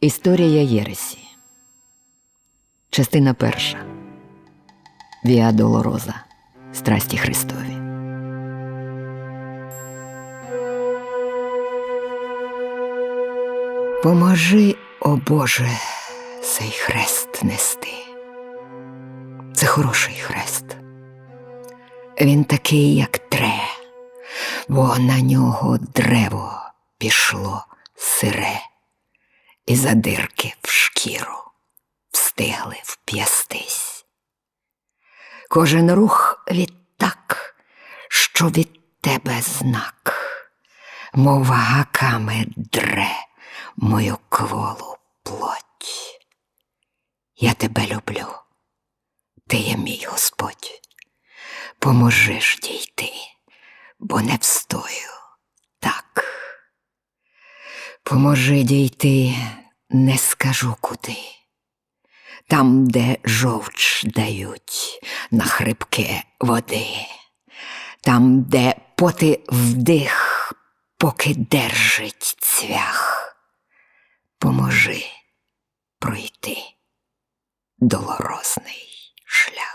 Історія Єресі. Частина перша. Віа Долороза. Страсті Христові. Поможи, о Боже, цей хрест нести. Це хороший хрест. Він такий, як тре, бо на нього древо пішло сире, і задирки в шкіру встигли вп'ястись. Кожен рух відтак, що від тебе знак, мов гаками дре мою кволу плоть. Я тебе люблю, ти є мій Господь. Поможи ж дійти, бо не встою Поможи дійти, не скажу куди. Там, де жовч дають на хрипке води, там, де поти вдих, поки держить цвях. Поможи пройти долорозний шлях.